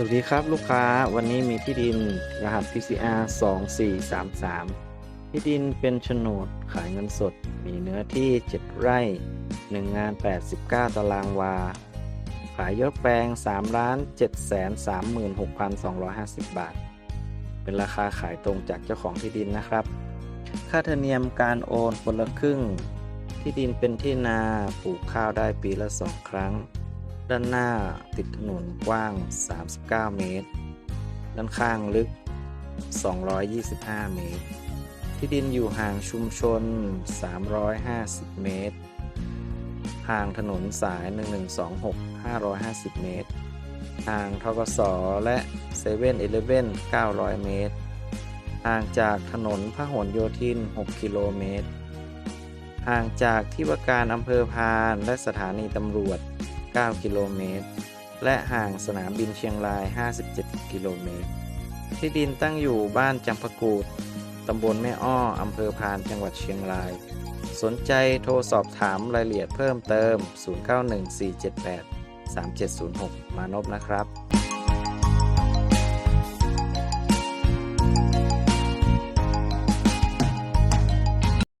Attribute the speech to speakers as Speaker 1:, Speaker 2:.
Speaker 1: สวัสดีครับลูกค้าวันนี้มีที่ดินรหัส PCR 2433 ที่ดินเป็นโฉนดขายเงินสด มีเนื้อที่ 7 ไร่ 1 งาน 89 ตารางวา ขายยกแปลง 3 ล้าน 7 3 6 2 5 0 บาท เป็นราคาขายตรงจากเจ้าของที่ดินนะครับ ค่าธรรมเนียมการโอนคนละครึ่ง ที่ดินเป็นที่นาปลูกข้าวได้ปีละสองครั้ง ด้านหน้าติดถนนกว้าง 39 เมตร ด้านข้างลึก 225 เมตร ที่ดินอยู่ห่างชุมชน 350 เมตร ห่างถนนสาย 1126 550 เมตร ห่างทกสและเซเว่นเอเลเว่น900 เมตร ห่างจากถนนพหลโยธิน 6 กิโลเมตร ห่างจากที่ว่าการอำเภอพานและสถานีตำรวจ 9 กิโลเมตร และห่างสนามบินเชียงราย 57 กิโลเมตร ที่ดินตั้งอยู่บ้านจำปะกูดตำบลแม่อ้อ อำเภอพานจังหวัดเชียงราย สนใจโทรสอบถามรายละเอียดเพิ่มเติม 0914783706 มานพนะครับ